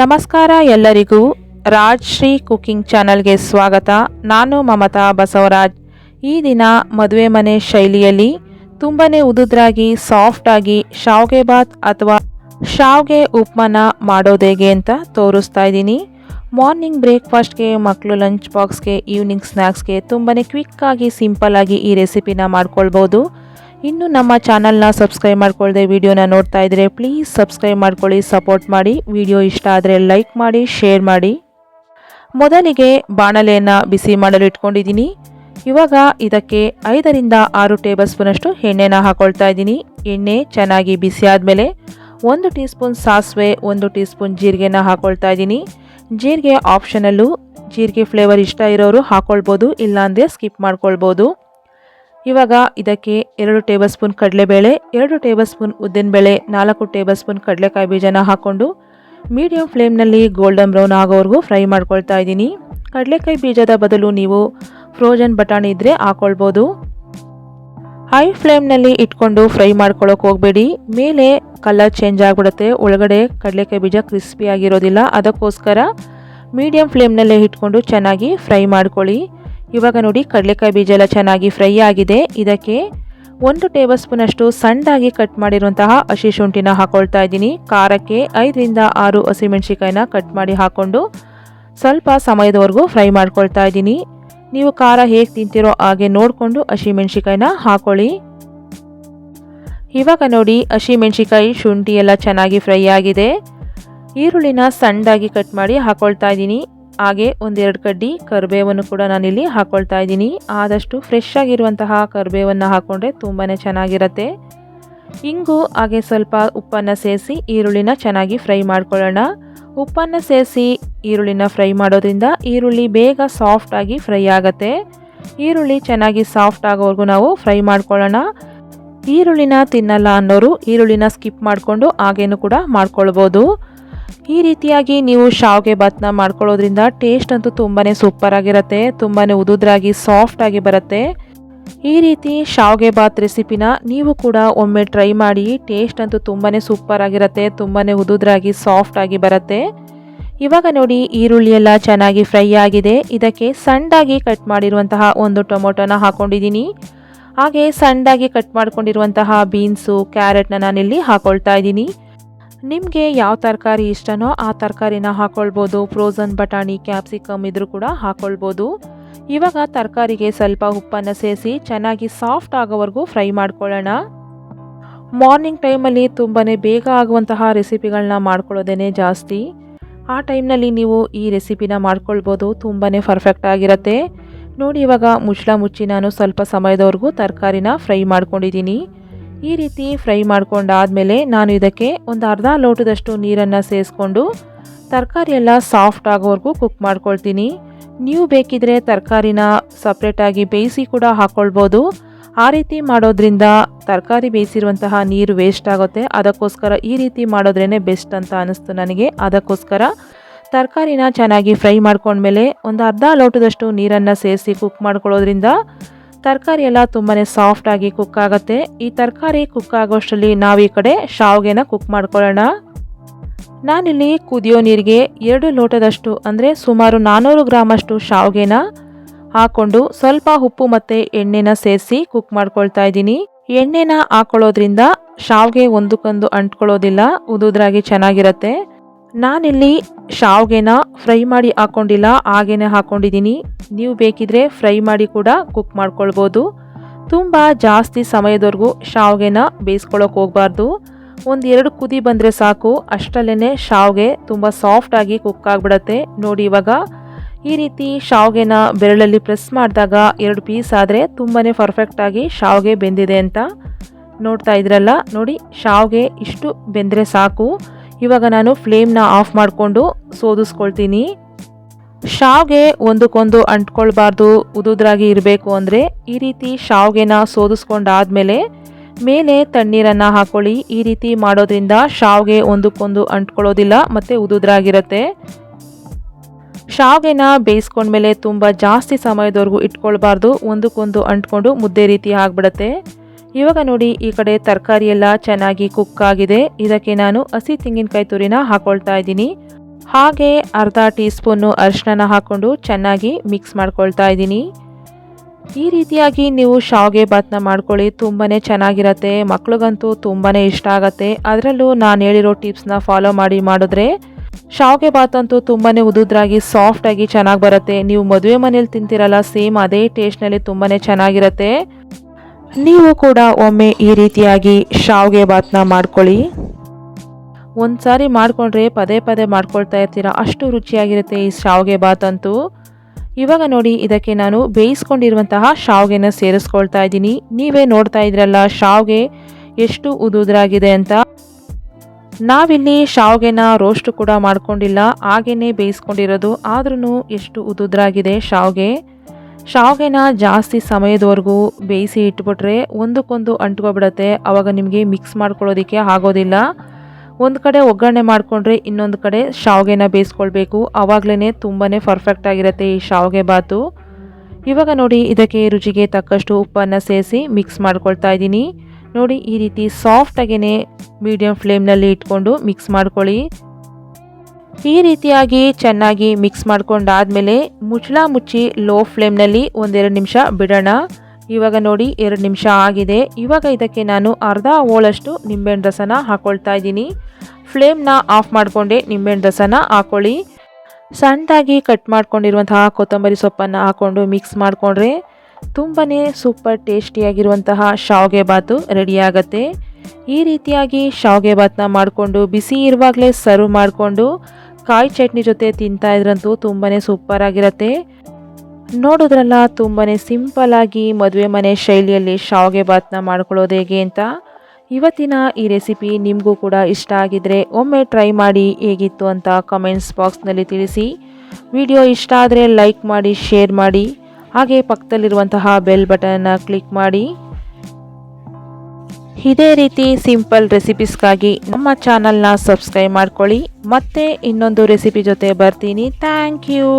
ನಮಸ್ಕಾರ ಎಲ್ಲರಿಗೂ ರಾಜ್ ಶ್ರೀ ಕುಕಿಂಗ್ ಚಾನಲ್ಗೆ ಸ್ವಾಗತ. ನಾನು ಮಮತಾ ಬಸವರಾಜ್. ಈ ದಿನ ಮದುವೆ ಮನೆ ಶೈಲಿಯಲ್ಲಿ ತುಂಬಾ ಉದುದ್ರಾಗಿ ಸಾಫ್ಟಾಗಿ ಶಾವ್ಗೆ ಬಾತ್ ಅಥವಾ ಶಾವ್ಗೆ ಉಪ್ಮಾನ ಮಾಡೋದೇಗೆ ಅಂತ ತೋರಿಸ್ತಾ ಇದ್ದೀನಿ. ಮಾರ್ನಿಂಗ್ ಬ್ರೇಕ್ಫಾಸ್ಟ್ಗೆ ಮಕ್ಕಳು ಲಂಚ್ ಬಾಕ್ಸ್ಗೆ, ಈವ್ನಿಂಗ್ ಸ್ನ್ಯಾಕ್ಸ್ಗೆ ತುಂಬಾ ಕ್ವಿಕ್ಕಾಗಿ, ಸಿಂಪಲ್ಲಾಗಿ ಈ ರೆಸಿಪಿನ ಮಾಡ್ಕೊಳ್ಬೋದು. ಇನ್ನು ನಮ್ಮ ಚಾನಲ್ನ ಸಬ್ಸ್ಕ್ರೈಬ್ ಮಾಡ್ಕೊಳ್ಳದೆ ವಿಡಿಯೋನ ನೋಡ್ತಾ ಇದ್ದರೆ ಪ್ಲೀಸ್ ಸಬ್ಸ್ಕ್ರೈಬ್ ಮಾಡ್ಕೊಳ್ಳಿ ಸಪೋರ್ಟ್ ಮಾಡಿ. ವಿಡಿಯೋ ಇಷ್ಟ ಆದರೆ ಲೈಕ್ ಮಾಡಿ ಶೇರ್ ಮಾಡಿ. ಮೊದಲಿಗೆ ಬಾಣಲೆಯನ್ನು ಬಿಸಿ ಮಾಡಲು ಇಟ್ಕೊಂಡಿದ್ದೀನಿ. ಇವಾಗ ಇದಕ್ಕೆ ಐದರಿಂದ ಆರು ಟೇಬಲ್ ಸ್ಪೂನಷ್ಟು ಎಣ್ಣೆನ ಹಾಕೊಳ್ತಾ ಇದ್ದೀನಿ. ಎಣ್ಣೆ ಚೆನ್ನಾಗಿ ಬಿಸಿ ಆದಮೇಲೆ ಒಂದು ಟೀ ಸ್ಪೂನ್ ಸಾಸಿವೆ, ಒಂದು ಟೀ ಸ್ಪೂನ್ ಜೀರಿಗೆನ ಹಾಕೊಳ್ತಾ ಇದ್ದೀನಿ. ಜೀರಿಗೆ ಆಪ್ಷನಲ್ಲೂ ಜೀರಿಗೆ ಫ್ಲೇವರ್ ಇಷ್ಟ ಇರೋರು ಹಾಕೊಳ್ಬೋದು, ಇಲ್ಲಾಂದರೆ ಸ್ಕಿಪ್ ಮಾಡ್ಕೊಳ್ಬೋದು. ಇವಾಗ ಇದಕ್ಕೆ ಎರಡು ಟೇಬಲ್ ಸ್ಪೂನ್ ಕಡಲೆಬೇಳೆ, ಎರಡು ಟೇಬಲ್ ಸ್ಪೂನ್ ಉದ್ದಿನಬೇಳೆ, ನಾಲ್ಕು ಟೇಬಲ್ ಸ್ಪೂನ್ ಕಡಲೆಕಾಯಿ ಬೀಜನ ಹಾಕ್ಕೊಂಡು ಮೀಡಿಯಂ ಫ್ಲೇಮ್ನಲ್ಲಿ ಗೋಲ್ಡನ್ ಬ್ರೌನ್ ಆಗೋವರೆಗೂ ಫ್ರೈ ಮಾಡ್ಕೊಳ್ತಾ ಇದ್ದೀನಿ. ಕಡಲೆಕಾಯಿ ಬೀಜದ ಬದಲು ನೀವು ಫ್ರೋಜನ್ ಬಟಾಣಿ ಇದ್ದರೆ ಹಾಕ್ಕೊಳ್ಬೋದು ಹೈ ಫ್ಲೇಮ್ನಲ್ಲಿ ಇಟ್ಕೊಂಡು ಫ್ರೈ ಮಾಡ್ಕೊಳ್ಳೋಕೆ ಹೋಗಬೇಡಿ. ಮೇಲೆ ಕಲರ್ ಚೇಂಜ್ ಆಗಿಬಿಡುತ್ತೆ. ಒಳಗಡೆ ಕಡಲೆಕಾಯಿ ಬೀಜ ಕ್ರಿಸ್ಪಿಯಾಗಿರೋದಿಲ್ಲ ಅದಕ್ಕೋಸ್ಕರ ಮೀಡಿಯಂ ಫ್ಲೇಮ್ನಲ್ಲೇ ಇಟ್ಕೊಂಡು ಚೆನ್ನಾಗಿ ಫ್ರೈ ಮಾಡ್ಕೊಳ್ಳಿ. ಇವಾಗ ನೋಡಿ, ಕಡಲೆಕಾಯಿ ಬೀಜ ಎಲ್ಲ ಚೆನ್ನಾಗಿ ಫ್ರೈ ಆಗಿದೆ. ಇದಕ್ಕೆ ಒಂದು ಟೇಬಲ್ ಸ್ಪೂನಷ್ಟು ಸಣ್ಣದಾಗಿ ಕಟ್ ಮಾಡಿರುವಂತಹ ಹಸಿ ಶುಂಠಿನ ಹಾಕೊಳ್ತಾ ಇದ್ದೀನಿ. ಖಾರಕ್ಕೆ ಐದರಿಂದ ಆರು ಹಸಿಮೆಣ್ಸಿಕಾಯಿನ ಕಟ್ ಮಾಡಿ ಹಾಕ್ಕೊಂಡು ಸ್ವಲ್ಪ ಸಮಯದವರೆಗೂ ಫ್ರೈ ಮಾಡ್ಕೊಳ್ತಾ ಇದ್ದೀನಿ. ನೀವು ಖಾರ ಹೇಗೆ ತಿಂತಿರೋ ಹಾಗೆ ನೋಡಿಕೊಂಡು ಹಸಿಮೆಣ್ಸಿಕಾಯಿನ ಹಾಕೊಳ್ಳಿ. ಇವಾಗ ನೋಡಿ ಹಸಿಮೆಣ್ಸಿಕಾಯಿ ಶುಂಠಿ ಎಲ್ಲ ಚೆನ್ನಾಗಿ ಫ್ರೈ ಆಗಿದೆ. ಈರುಳ್ಳಿನ ಸಣ್ಣದಾಗಿ ಕಟ್ ಮಾಡಿ ಹಾಕೊಳ್ತಾ ಇದ್ದೀನಿ. ಹಾಗೆ ಒಂದೆರಡು ಕಡ್ಡಿ ಕರಿಬೇವನ್ನು ಕೂಡ ನಾನಿಲ್ಲಿ ಹಾಕ್ಕೊಳ್ತಾ ಇದ್ದೀನಿ. ಆದಷ್ಟು ಫ್ರೆಶ್ ಆಗಿರುವಂತಹ ಕರಿಬೇವನ್ನು ಹಾಕ್ಕೊಂಡ್ರೆ ತುಂಬಾ ಚೆನ್ನಾಗಿರುತ್ತೆ. ಇಂಗು ಹಾಗೆ ಸ್ವಲ್ಪ ಉಪ್ಪನ್ನು ಸೇರಿಸಿ ಈರುಳ್ಳಿನ ಚೆನ್ನಾಗಿ ಫ್ರೈ ಮಾಡ್ಕೊಳ್ಳೋಣ. ಉಪ್ಪನ್ನು ಸೇರಿಸಿ ಈರುಳ್ಳಿನ ಫ್ರೈ ಮಾಡೋದ್ರಿಂದ ಈರುಳ್ಳಿ ಬೇಗ ಸಾಫ್ಟಾಗಿ ಫ್ರೈ ಆಗುತ್ತೆ. ಈರುಳ್ಳಿ ಚೆನ್ನಾಗಿ ಸಾಫ್ಟ್ ಆಗೋವರೆಗೂ ನಾವು ಫ್ರೈ ಮಾಡ್ಕೊಳ್ಳೋಣ. ಈರುಳ್ಳಿನ ತಿನ್ನಲ್ಲ ಅನ್ನೋರು ಈರುಳ್ಳಿನ ಸ್ಕಿಪ್ ಮಾಡಿಕೊಂಡು ಹಾಗೇನು ಕೂಡ ಮಾಡ್ಕೊಳ್ಬೋದು. ಈ ರೀತಿಯಾಗಿ ನೀವು ಶಾವ್ಗೆ ಭತ್ನ ಮಾಡ್ಕೊಳ್ಳೋದ್ರಿಂದ ಟೇಸ್ಟ್ ಅಂತೂ ತುಂಬಾ ಸೂಪರ್ ಆಗಿರುತ್ತೆ ತುಂಬಾ ಉದುದ್ರಾಗಿ ಸಾಫ್ಟ್ ಆಗಿ ಬರುತ್ತೆ. ಈ ರೀತಿ ಶಾವ್ಗೆ ಬಾತ್ ರೆಸಿಪಿನ ನೀವು ಕೂಡ ಒಮ್ಮೆ ಟ್ರೈ ಮಾಡಿ ಟೇಸ್ಟ್ ಅಂತೂ ತುಂಬಾ ಸೂಪರ್ ಆಗಿರುತ್ತೆ ತುಂಬಾ ಉದುದ್ರಾಗಿ ಸಾಫ್ಟ್ ಆಗಿ ಬರುತ್ತೆ. ಇವಾಗ ನೋಡಿ ಈರುಳ್ಳಿ ಎಲ್ಲ ಚೆನ್ನಾಗಿ ಫ್ರೈ ಆಗಿದೆ. ಇದಕ್ಕೆ ಸಣ್ಣದಾಗಿ ಕಟ್ ಮಾಡಿರುವಂತಹ ಒಂದು ಟೊಮೊಟೊನ ಹಾಕೊಂಡಿದ್ದೀನಿ. ಹಾಗೆ ಸಣ್ಣದಾಗಿ ಕಟ್ ಮಾಡ್ಕೊಂಡಿರುವಂತಹ ಬೀನ್ಸು ಕ್ಯಾರೆಟ್ನ ನಾನಿಲ್ಲಿ ಹಾಕೊಳ್ತಾ ಇದ್ದೀನಿ. ನಿಮಗೆ ಯಾವ ತರಕಾರಿ ಇಷ್ಟನೋ ಆ ತರಕಾರಿನ ಹಾಕ್ಕೊಳ್ಬೋದು ಫ್ರೋಝನ್ ಬಟಾಣಿ ಕ್ಯಾಪ್ಸಿಕಮ್ ಇದ್ರೂ ಕೂಡ ಹಾಕ್ಕೊಳ್ಬೋದು ಇವಾಗ ತರಕಾರಿಗೆ ಸ್ವಲ್ಪ ಉಪ್ಪನ್ನು ಸೇರಿಸಿ ಚೆನ್ನಾಗಿ ಸಾಫ್ಟ್ ಆಗೋವರೆಗೂ ಫ್ರೈ ಮಾಡ್ಕೊಳ್ಳೋಣ. ಮಾರ್ನಿಂಗ್ ಟೈಮಲ್ಲಿ ತುಂಬಾ ಬೇಗ ಆಗುವಂತಹ ರೆಸಿಪಿಗಳನ್ನ ಮಾಡ್ಕೊಳ್ಳೋದೇ ಜಾಸ್ತಿ. ಆ ಟೈಮ್ನಲ್ಲಿ ನೀವು ಈ ರೆಸಿಪಿನ ಮಾಡ್ಕೊಳ್ಬೋದು. ತುಂಬಾ ಪರ್ಫೆಕ್ಟ್ ಆಗಿರುತ್ತೆ. ನೋಡಿ ಇವಾಗ ಮುಚ್ಚಳ ಮುಚ್ಚಿ ನಾನು ಸ್ವಲ್ಪ ಸಮಯದವರೆಗೂ ತರಕಾರಿನ ಫ್ರೈ ಮಾಡ್ಕೊಂಡಿದ್ದೀನಿ. ಈ ರೀತಿ ಫ್ರೈ ಮಾಡ್ಕೊಂಡಾದಮೇಲೆ ನಾನು ಇದಕ್ಕೆ ಒಂದು ಅರ್ಧ ಲೋಟದಷ್ಟು ನೀರನ್ನು ಸೇರಿಸ್ಕೊಂಡು ತರಕಾರಿ ಎಲ್ಲ ಸಾಫ್ಟ್ ಆಗೋವರೆಗೂ ಕುಕ್ ಮಾಡ್ಕೊಳ್ತೀನಿ. ನೀವು ಬೇಕಿದ್ರೆ ತರಕಾರಿನ ಸಪ್ರೇಟಾಗಿ ಬೇಯಿಸಿ ಕೂಡ ಹಾಕ್ಕೊಳ್ಬೋದು ಆ ರೀತಿ ಮಾಡೋದ್ರಿಂದ ತರಕಾರಿ ಬೇಯಿಸಿರುವಂತಹ ನೀರು ವೇಸ್ಟ್ ಆಗುತ್ತೆ. ಅದಕ್ಕೋಸ್ಕರ ಈ ರೀತಿ ಮಾಡೋದ್ರೇ ಬೆಸ್ಟ್ ಅಂತ ಅನ್ನಿಸ್ತು ನನಗೆ. ಅದಕ್ಕೋಸ್ಕರ ತರಕಾರಿನ ಚೆನ್ನಾಗಿ ಫ್ರೈ ಮಾಡ್ಕೊಂಡ್ಮೇಲೆ ಒಂದು ಅರ್ಧ ಲೋಟದಷ್ಟು ನೀರನ್ನು ಸೇರಿಸಿ ಕುಕ್ ಮಾಡ್ಕೊಳ್ಳೋದ್ರಿಂದ ತರಕಾರಿ ಎಲ್ಲ ತುಂಬಾ ಸಾಫ್ಟಾಗಿ ಕುಕ್ ಆಗುತ್ತೆ. ಈ ತರಕಾರಿ ಕುಕ್ ಆಗೋಷ್ಟರಲ್ಲಿ ನಾವು ಈ ಕಡೆ ಶಾವಿಗೆನ ಕುಕ್ ಮಾಡ್ಕೊಳ್ಳೋಣ. ನಾನಿಲ್ಲಿ ಕುದಿಯೋ ನೀರಿಗೆ ಎರಡು ಲೋಟದಷ್ಟು, ಅಂದರೆ ಸುಮಾರು ನಾನ್ನೂರು ಗ್ರಾಮಷ್ಟು ಶಾವಿಗೆನ ಹಾಕ್ಕೊಂಡು ಸ್ವಲ್ಪ ಉಪ್ಪು ಮತ್ತು ಎಣ್ಣೆನ ಸೇರಿಸಿ ಕುಕ್ ಮಾಡ್ಕೊಳ್ತಾ ಇದ್ದೀನಿ. ಎಣ್ಣೆನ ಹಾಕೊಳ್ಳೋದ್ರಿಂದ ಶಾವಿಗೆ ಒಂದಕ್ಕೊಂದು ಅಂಟ್ಕೊಳ್ಳೋದಿಲ್ಲ, ಉದುದ್ರಾಗಿ ಚೆನ್ನಾಗಿರುತ್ತೆ. ನಾನಿಲ್ಲಿ ಶಾವ್ಗೆನ ಫ್ರೈ ಮಾಡಿ ಹಾಕ್ಕೊಂಡಿಲ್ಲ ಹಾಗೇನೆ ಹಾಕ್ಕೊಂಡಿದ್ದೀನಿ ನೀವು ಬೇಕಿದ್ರೆ ಫ್ರೈ ಮಾಡಿ ಕೂಡ ಕುಕ್ ಮಾಡ್ಕೊಳ್ಬೋದು. ತುಂಬ ಜಾಸ್ತಿ ಸಮಯದವರೆಗೂ ಶಾವ್ಗೆನ ಬೇಯಿಸ್ಕೊಳ್ಳೋಕೆ ಹೋಗಬಾರ್ದು. ಒಂದು ಎರಡು ಕುದಿ ಬಂದರೆ ಸಾಕು. ಅಷ್ಟರಲ್ಲೇ ಶಾವ್ಗೆ ತುಂಬ ಸಾಫ್ಟಾಗಿ ಕುಕ್ ಆಗಿಬಿಡತ್ತೆ. ನೋಡಿ ಇವಾಗ, ಈ ರೀತಿ ಶಾವ್ಗೆನ ಬೆರಳಲ್ಲಿ ಪ್ರೆಸ್ ಮಾಡಿದಾಗ ಎರಡು ಪೀಸ್ ಆದರೆ ತುಂಬಾ ಪರ್ಫೆಕ್ಟಾಗಿ ಶಾವ್ಗೆ ಬೆಂದಿದೆ ಅಂತ ನೋಡ್ತಾ ಇದ್ರಲ್ಲ? ನೋಡಿ, ಶಾವ್ಗೆ ಇಷ್ಟು ಬೆಂದರೆ ಸಾಕು. ಇವಾಗ ನಾನು ಫ್ಲೇಮ್ನ ಆಫ್ ಮಾಡಿಕೊಂಡು ಸೋದಿಸ್ಕೊಳ್ತೀನಿ. ಶಾವ್ಗೆ ಒಂದಕ್ಕೊಂದು ಅಂಟ್ಕೊಳ್ಬಾರ್ದು, ಉದುದ್ರಾಗಿ ಇರಬೇಕು ಅಂದರೆ ಈ ರೀತಿ ಶಾವ್ಗೆನ ಸೋದಿಸ್ಕೊಂಡಾದ್ಮೇಲೆ ಮೇಲೆ ತಣ್ಣೀರನ್ನು ಹಾಕ್ಕೊಳ್ಳಿ ಈ ರೀತಿ ಮಾಡೋದ್ರಿಂದ ಶಾವ್ಗೆ ಒಂದಕ್ಕೊಂದು ಅಂಟ್ಕೊಳ್ಳೋದಿಲ್ಲ, ಮತ್ತು ಉದುದ್ರಾಗಿರುತ್ತೆ. ಶಾವ್ಗೆನ ಬೇಯಿಸ್ಕೊಂಡ್ಮೇಲೆ ತುಂಬ ಜಾಸ್ತಿ ಸಮಯದವರೆಗೂ ಇಟ್ಕೊಳ್ಬಾರ್ದು, ಒಂದಕ್ಕೊಂದು ಅಂಟ್ಕೊಂಡು ಮುದ್ದೆ ರೀತಿ ಆಗಿಬಿಡುತ್ತೆ. ಇವಾಗ ನೋಡಿ, ಈ ಕಡೆ ತರಕಾರಿ ಎಲ್ಲ ಚೆನ್ನಾಗಿ ಕುಕ್ ಆಗಿದೆ. ಇದಕ್ಕೆ ನಾನು ಹಸಿ ತೆಂಗಿನಕಾಯಿ ತುರಿನ ಹಾಕೊಳ್ತಾ ಇದ್ದೀನಿ. ಹಾಗೆ ಅರ್ಧ ಟೀ ಸ್ಪೂನು ಅರಿಶಿನ ಹಾಕ್ಕೊಂಡು ಚೆನ್ನಾಗಿ ಮಿಕ್ಸ್ ಮಾಡ್ಕೊಳ್ತಾ ಇದ್ದೀನಿ. ಈ ರೀತಿಯಾಗಿ ನೀವು ಶಾವಿಗೆ ಭಾತ್ನ ಮಾಡ್ಕೊಳ್ಳಿ ತುಂಬಾ ಚೆನ್ನಾಗಿರತ್ತೆ. ಮಕ್ಳಿಗಂತೂ ತುಂಬಾ ಇಷ್ಟ ಆಗತ್ತೆ. ಅದರಲ್ಲೂ ನಾನು ಹೇಳಿರೋ ಟಿಪ್ಸ್ನ ಫಾಲೋ ಮಾಡಿ ಮಾಡಿದ್ರೆ ಶಾವಿಗೆ ಬಾತ್ ಅಂತೂ ತುಂಬಾ ಉದುದ್ರಾಗಿ ಸಾಫ್ಟಾಗಿ ಚೆನ್ನಾಗಿ ಬರುತ್ತೆ. ನೀವು ಮದುವೆ ಮನೇಲಿ ತಿಂತಿರಲ್ಲ ಸೇಮ್ ಅದೇ ಟೇಸ್ಟ್ನಲ್ಲಿ ತುಂಬಾ ಚೆನ್ನಾಗಿರತ್ತೆ. ನೀವು ಕೂಡ ಒಮ್ಮೆ ಈ ರೀತಿಯಾಗಿ ಶಾವಿಗೆ ಬಾತ್ನ ಮಾಡ್ಕೊಳ್ಳಿ. ಒಂದು ಸಾರಿ ಮಾಡಿಕೊಂಡ್ರೆ ಪದೇ ಪದೇ ಮಾಡ್ಕೊಳ್ತಾ ಇರ್ತೀರ? ಅಷ್ಟು ರುಚಿಯಾಗಿರುತ್ತೆ ಈ ಶಾವಿಗೆ ಬಾತ್ ಅಂತೂ. ಇವಾಗ ನೋಡಿ, ಇದಕ್ಕೆ ನಾನು ಬೇಯಿಸ್ಕೊಂಡಿರುವಂತಹ ಶಾವ್ಗೆನ ಸೇರಿಸ್ಕೊಳ್ತಾ ಇದ್ದೀನಿ. ನೀವೇ ನೋಡ್ತಾ ಇದ್ರಲ್ಲ, ಶಾವ್ಗೆ ಎಷ್ಟು ಉದುದ್ರಾಗಿದೆ ಅಂತ. ನಾವಿಲ್ಲಿ ಶಾವ್ಗೆನ ರೋಸ್ಟ್ ಕೂಡ ಮಾಡ್ಕೊಂಡಿಲ್ಲ, ಹಾಗೇನೆ ಬೇಯಿಸ್ಕೊಂಡಿರೋದು. ಆದ್ರೂ ಎಷ್ಟು ಉದುದ್ರಾಗಿದೆ ಶಾವ್ಗೆ. ಶಾವ್ಗೆನ ಜಾಸ್ತಿ ಸಮಯದವರೆಗೂ ಬೇಯಿಸಿ ಇಟ್ಬಿಟ್ರೆ ಒಂದಕ್ಕೊಂದು ಅಂಟ್ಕೊಬಿಡತ್ತೆ. ಆವಾಗ ನಿಮಗೆ ಮಿಕ್ಸ್ ಮಾಡ್ಕೊಳ್ಳೋದಕ್ಕೆ ಆಗೋದಿಲ್ಲ. ಒಂದು ಕಡೆ ಒಗ್ಗರಣೆ ಮಾಡಿಕೊಂಡ್ರೆ ಇನ್ನೊಂದು ಕಡೆ ಶಾವಿಗೆನ ಬೇಯಿಸ್ಕೊಳ್ಬೇಕು. ಆವಾಗಲೇ ತುಂಬಾ ಪರ್ಫೆಕ್ಟ್ ಆಗಿರುತ್ತೆ ಈ ಶಾವಿಗೆ ಬಾತು. ಇವಾಗ ನೋಡಿ ಇದಕ್ಕೆ ರುಚಿಗೆ ತಕ್ಕಷ್ಟು ಉಪ್ಪನ್ನು ಸೇರಿಸಿ ಮಿಕ್ಸ್ ಮಾಡ್ಕೊಳ್ತಾ ಇದ್ದೀನಿ. ನೋಡಿ ಈ ರೀತಿ ಸಾಫ್ಟಾಗೇ ಮೀಡಿಯಂ ಫ್ಲೇಮ್ನಲ್ಲಿ ಇಟ್ಕೊಂಡು ಮಿಕ್ಸ್ ಮಾಡ್ಕೊಳ್ಳಿ. ಈ ರೀತಿಯಾಗಿ ಚೆನ್ನಾಗಿ ಮಿಕ್ಸ್ ಮಾಡ್ಕೊಂಡಾದ್ಮೇಲೆ ಮುಚ್ಚಳ ಮುಚ್ಚಿ ಲೋ ಫ್ಲೇಮ್ನಲ್ಲಿ ಒಂದೆರಡು ನಿಮಿಷ ಬಿಡೋಣ. ಇವಾಗ ನೋಡಿ, ಎರಡು ನಿಮಿಷ ಆಗಿದೆ. ಇವಾಗ ಇದಕ್ಕೆ ನಾನು ಅರ್ಧ ಓಳಷ್ಟು ನಿಂಬೆಹಣ್ಣು ರಸನ ಹಾಕ್ಕೊಳ್ತಾ ಇದ್ದೀನಿ. ಫ್ಲೇಮ್ನ ಆಫ್ ಮಾಡಿಕೊಂಡೆ ನಿಂಬೆಹಣ್ಣು ರಸನ ಹಾಕೊಳ್ಳಿ. ಸಣ್ಣದಾಗಿ ಕಟ್ ಮಾಡ್ಕೊಂಡಿರುವಂತಹ ಕೊತ್ತಂಬರಿ ಸೊಪ್ಪನ್ನು ಹಾಕ್ಕೊಂಡು ಮಿಕ್ಸ್ ಮಾಡಿಕೊಂಡ್ರೆ ತುಂಬಾ ಸೂಪರ್ ಟೇಸ್ಟಿಯಾಗಿರುವಂತಹ ಶಾವಿಗೆ ಬಾತು ರೆಡಿಯಾಗತ್ತೆ ಈ ರೀತಿಯಾಗಿ ಶಾವಿಗೆ ಬಾತನ್ನ ಮಾಡಿಕೊಂಡು ಬಿಸಿ ಇರುವಾಗಲೇ ಸರ್ವ್ ಮಾಡಿಕೊಂಡು ಕಾಯಿ ಚಟ್ನಿ ಜೊತೆ ತಿಂತಾ ಇದ್ರಂತೂ ತುಂಬಾ ಸೂಪರ್ ಆಗಿರುತ್ತೆ. ನೋಡೋದ್ರಲ್ಲ ತುಂಬಾ ಸಿಂಪಲ್ ಆಗಿ ಮದುವೆ ಮನೆ ಶೈಲಿಯಲ್ಲಿ ಶಾವಿಗೆ ಬಾತ್ನ ಮಾಡ್ಕೊಳ್ಳೋದು ಹೇಗೆ ಅಂತ. ಇವತ್ತಿನ ಈ ರೆಸಿಪಿ ನಿಮಗೂ ಕೂಡ ಇಷ್ಟ ಆಗಿದ್ರೆ ಒಮ್ಮೆ ಟ್ರೈ ಮಾಡಿ ಹೇಗಿತ್ತು ಅಂತ ಕಮೆಂಟ್ಸ್ ಬಾಕ್ಸ್ನಲ್ಲಿ ತಿಳಿಸಿ. ವಿಡಿಯೋ ಇಷ್ಟ ಆದರೆ ಲೈಕ್ ಮಾಡಿ ಶೇರ್ ಮಾಡಿ. ಹಾಗೆ ಪಕ್ಕದಲ್ಲಿರುವಂತಹ ಬೆಲ್ ಬಟನನ್ನು ಕ್ಲಿಕ್ ಮಾಡಿ. ಇದೇ ರೀತಿ ಸಿಂಪಲ್ ರೆಸಿಪೀಸ್ಗಾಗಿ ನಮ್ಮ ಚಾನಲ್ನ ಸಬ್ಸ್ಕ್ರೈಬ್ ಮಾಡ್ಕೊಳ್ಳಿ. ಮತ್ತೆ ಇನ್ನೊಂದು ರೆಸಿಪಿ ಜೊತೆ ಬರ್ತೀನಿ. Thank you.